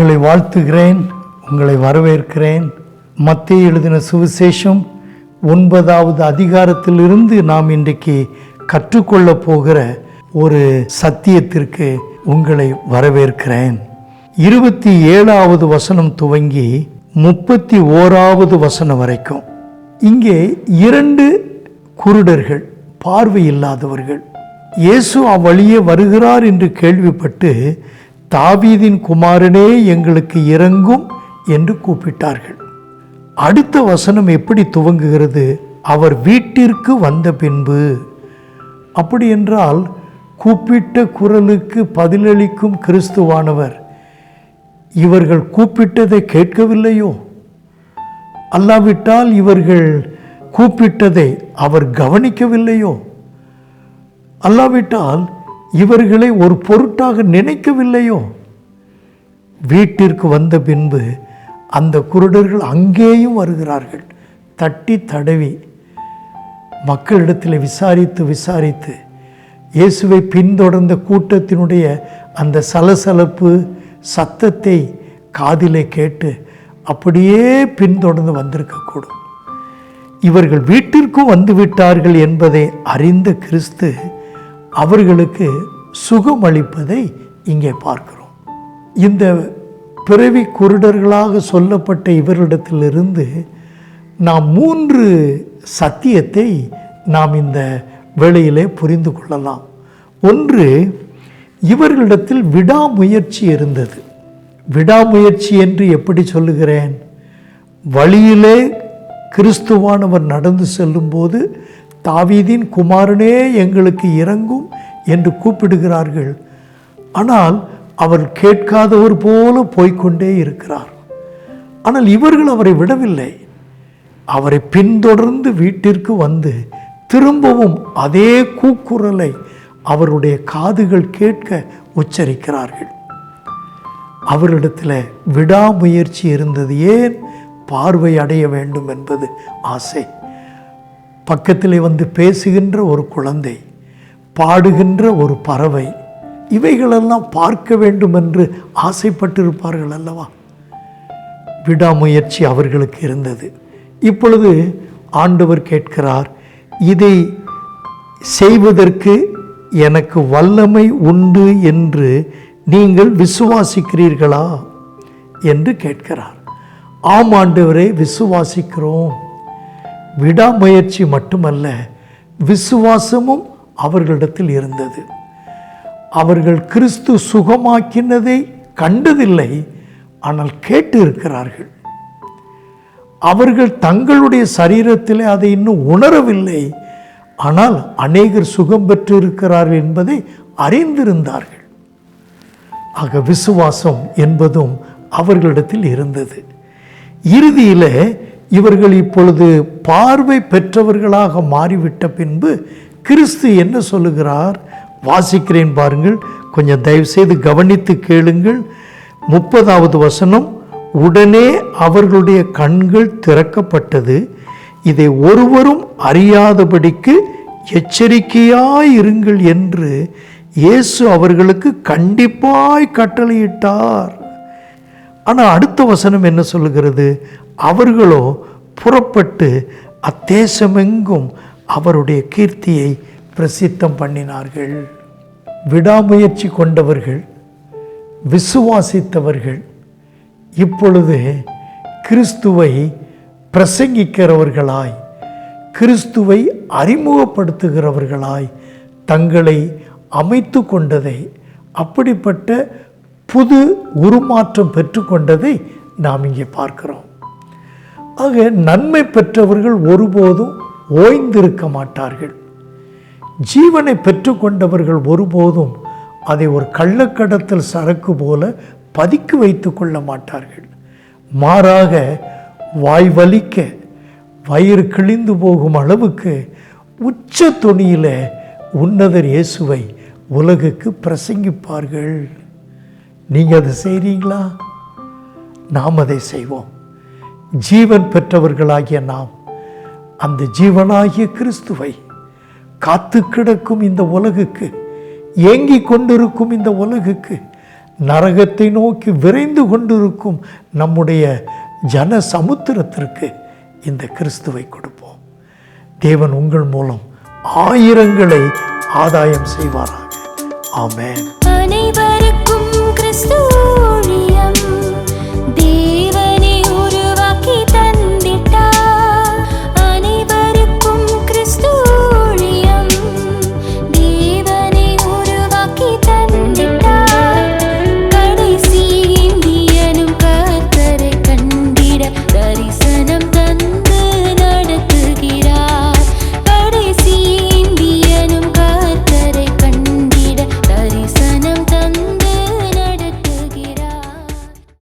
உங்களை வாழ்த்துகிறேன் உங்களை வரவேற்கிறேன். மத்திய எழுதின சுவிசேஷம் ஒன்பதாவது அதிகாரத்திலிருந்து நாம் இன்றைக்கு கற்றுக்கொள்ளப் போகிற ஒரு சத்தியத்திற்கு உங்களை வரவேற்கிறேன். இருபத்தி ஏழாவது வசனம் துவங்கி முப்பத்தி ஓராவது வசனம் வரைக்கும். இங்கே இரண்டு குருடர்கள் பார்வை இல்லாதவர்கள் இயேசு அவ்வழியே வருகிறார் என்று கேள்விப்பட்டு தாவீதின் குமாரனே எங்களுக்கு இறங்கும் என்று கூப்பிட்டார்கள். அடுத்த வசனம் எப்படி துவங்குகிறது? அவர் வீட்டிற்கு வந்த பின்பு. அப்படி என்றால் கூப்பிட்ட குரலுக்கு பதிலளிக்கும் கிறிஸ்துவானவர் இவர்கள் கூப்பிட்டதை கேட்கவில்லையோ? அல்லாவிட்டால் இவர்கள் கூப்பிட்டதை அவர் கவனிக்கவில்லையோ? அல்லாவிட்டால் இவர்களை ஒரு பொருட்டாக நினைக்கவில்லையோ? வீட்டிற்கு வந்த பின்பு அந்த குருடர்கள் அங்கேயும் வருகிறார்கள். தட்டி தடவி மக்களிடத்தில் விசாரித்து விசாரித்து இயேசுவை பின்தொடர்ந்த கூட்டத்தினுடைய அந்த சலசலப்பு சத்தத்தை காதிலே கேட்டு அப்படியே பின்தொடர்ந்து வந்திருக்கக்கூடும். இவர்கள் வீட்டிற்கும் வந்து விட்டார்கள் என்பதை அறிந்த கிறிஸ்து அவர்களுக்கு சுகம் அளிப்பதை இங்கே பார்க்கிறோம். இந்த பிறவி குருடர்களாக சொல்லப்பட்ட இவர்களிடத்திலிருந்து நாம் மூன்று சத்தியத்தை நாம் இந்த வேளையிலே புரிந்து கொள்ளலாம். ஒன்று இவர்களிடத்தில் விடாமுயற்சி இருந்தது. விடாமுயற்சி என்று எப்படி சொல்லுகிறேன்? வழியிலே கிறிஸ்துவானவர் நடந்து செல்லும்போது தாவீதின் குமாரனே எங்களுக்கு இறங்கும் என்று கூப்பிடுகிறார்கள். ஆனால் அவர் கேட்காதவர் போல போய்க்கொண்டே இருக்கிறார். ஆனால் இவர்கள் அவரை விடவில்லை. அவரை பின்தொடர்ந்து வீட்டிற்கு வந்து திரும்பவும் அதே கூக்குரலை அவருடைய காதுகள் கேட்க உச்சரிக்கிறார்கள். அவரிடத்தில் விடாமுயற்சி இருந்தது. ஏன்? பார்வை அடைய வேண்டும் என்பது ஆசை. பக்கத்திலே வந்து பேசுகின்ற ஒரு குழந்தை பாடுகின்ற ஒரு பறவை இவைகளெல்லாம் பார்க்க வேண்டும் என்று ஆசைப்பட்டிருப்பார்கள் அல்லவா? விடாமுயற்சி அவர்களுக்கு இருந்தது. இப்பொழுது ஆண்டவர் கேட்கிறார் இதை செய்வதற்கு எனக்கு வல்லமை உண்டு என்று நீங்கள் விசுவாசிக்கிறீர்களா? என்று கேட்கிறார். ஆம் ஆண்டவரை விசுவாசிக்கிறோம். விடாமுயற்சி மட்டுமல்ல விசுவாசமும் அவர்களிடத்தில் இருந்தது. அவர்கள் கிறிஸ்து சுகமாக்கினதை கண்டதில்லை ஆனால் கேட்டு இருக்கிறார்கள் அவர்கள் தங்களுடைய சரீரத்தில் அதை இன்னும் உணரவில்லை ஆனால் அநேகர் சுகம் பெற்று இருக்கிறார்கள் என்பதை அறிந்திருந்தார்கள். ஆக விசுவாசம் என்பதும் அவர்களிடத்தில் இருந்தது. இறுதியில் இவர்கள் இப்பொழுது பார்வை பெற்றவர்களாக மாறிவிட்ட பின்பு கிறிஸ்து என்ன சொல்லுகிறார்? வாசிக்கிறேன் பாருங்கள். கொஞ்சம் தயவுசெய்து கவனித்து கேளுங்கள். முப்பதாவது வசனம் உடனே அவர்களுடைய கண்கள் திறக்கப்பட்டது. இதை ஒருவரும் அறியாதபடிக்கு எச்சரிக்கையாயிருங்கள் என்று இயேசு அவர்களுக்கு கண்டிப்பாய் கட்டளையிட்டார். ஆனால் அடுத்த வசனம் என்ன சொல்லுகிறது? அவர்களோ புறப்பட்டு அத்தேசமெங்கும் அவருடைய கீர்த்தியை பிரசித்தம் பண்ணினார்கள். விடாமுயற்சி கொண்டவர்கள் விசுவாசித்தவர்கள் இப்பொழுது கிறிஸ்துவை பிரசங்கிக்கிறவர்களாய் கிறிஸ்துவை அறிமுகப்படுத்துகிறவர்களாய் தங்களை அமைத்து கொண்டதை அப்படிப்பட்ட புது உருமாற்றம் பெற்றுக்கொண்டதை நாம் இங்கே பார்க்கிறோம். ஆக நன்மை பெற்றவர்கள் ஒருபோதும் ஓய்ந்திருக்க மாட்டார்கள். ஜீவனை பெற்றுக்கொண்டவர்கள் ஒருபோதும் அதை ஒரு கள்ளக்கடத்தல் சரக்கு போல பதுக்கி வைத்து கொள்ள மாட்டார்கள். மாறாக வாய் வலிக்க வயிறு கிழிந்து போகும் அளவுக்கு உச்ச துணியில் உன்னதர் இயேசுவை உலகுக்கு பிரசங்கிப்பார்கள். நீங்கள் அதை செய்கிறீங்களா நாம் அதை செய்வோம். ஜீவன் பெற்றவர்களாகிய நாம் அந்த ஜீவனாகிய கிறிஸ்துவை காத்து கிடக்கும் இந்த உலகுக்கு ஏங்கிக் கொண்டிருக்கும் இந்த உலகுக்கு நரகத்தை நோக்கி விரைந்து கொண்டிருக்கும் நம்முடைய ஜன சமுத்திரத்திற்கு இந்த கிறிஸ்துவை கொடுப்போம். தேவன் உங்கள் மூலம் ஆயிரங்களை ஆதாயம் செய்வாராக. ஆமேன்.